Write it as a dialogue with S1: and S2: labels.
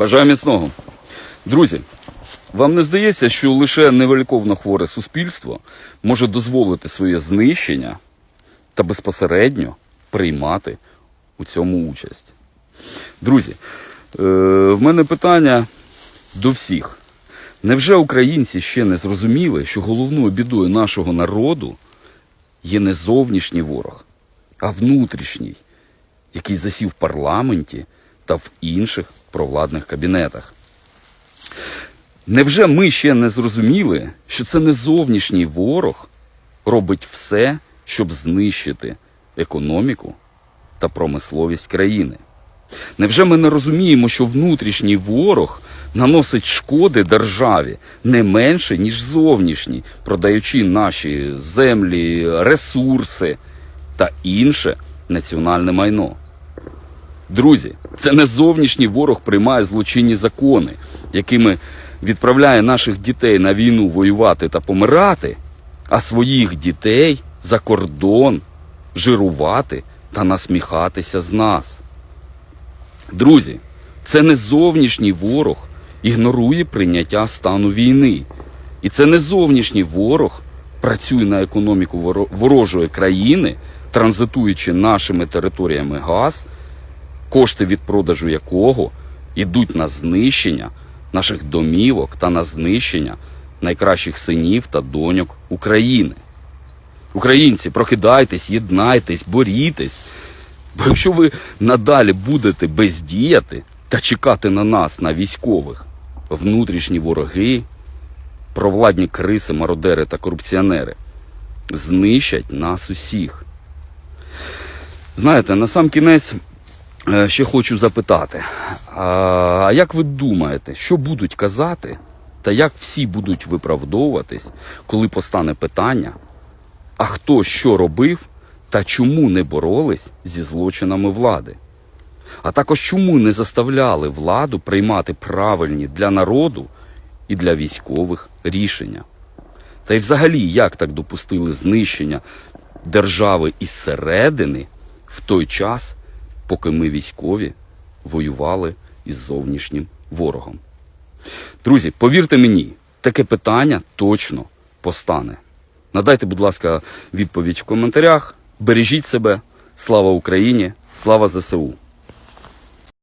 S1: Бажаю міцного. Друзі, вам не здається, що лише невеликовно хворе суспільство може дозволити своє знищення та безпосередньо приймати у цьому участь? Друзі, е, в мене питання до всіх. Невже українці ще не зрозуміли, що головною бідою нашого народу є не зовнішній ворог, а внутрішній, який засів в парламенті та в інших провладних кабінетах? Невже ми ще не зрозуміли, що це не зовнішній ворог робить все, щоб знищити економіку та промисловість країни? Невже ми не розуміємо, що внутрішній ворог наносить шкоди державі не менше, ніж зовнішній, продаючи наші землі, ресурси та інше національне майно? Друзі, це не зовнішній ворог приймає злочинні закони, якими відправляє наших дітей на війну воювати та помирати, а своїх дітей за кордон жирувати та насміхатися з нас. Друзі, це не зовнішній ворог ігнорує прийняття стану війни. І це не зовнішній ворог працює на економіку воро- ворожої країни, транзитуючи нашими територіями газ, кошти від продажу якого йдуть на знищення наших домівок та на знищення найкращих синів та доньок України. Українці, прокидайтесь, єднайтесь, борітесь. Бо якщо ви надалі будете бездіяти та чекати на нас, на військових, внутрішні вороги, провладні криси, мародери та корупціонери, знищать нас усіх. Знаєте, на сам кінець ще хочу запитати: а а як ви думаєте, що будуть казати, та як всі будуть виправдовуватись, коли постане питання, а хто що робив та чому не боролись зі злочинами влади? А також чому не заставляли владу приймати правильні для народу і для військових рішення? Та й взагалі, як так допустили знищення держави із середини в той час, поки ми військові воювали із зовнішнім ворогом? Друзі, повірте мені, таке питання точно постане. Надайте, будь ласка, відповідь в коментарях. Бережіть себе. Слава Україні! Слава ЗСУ!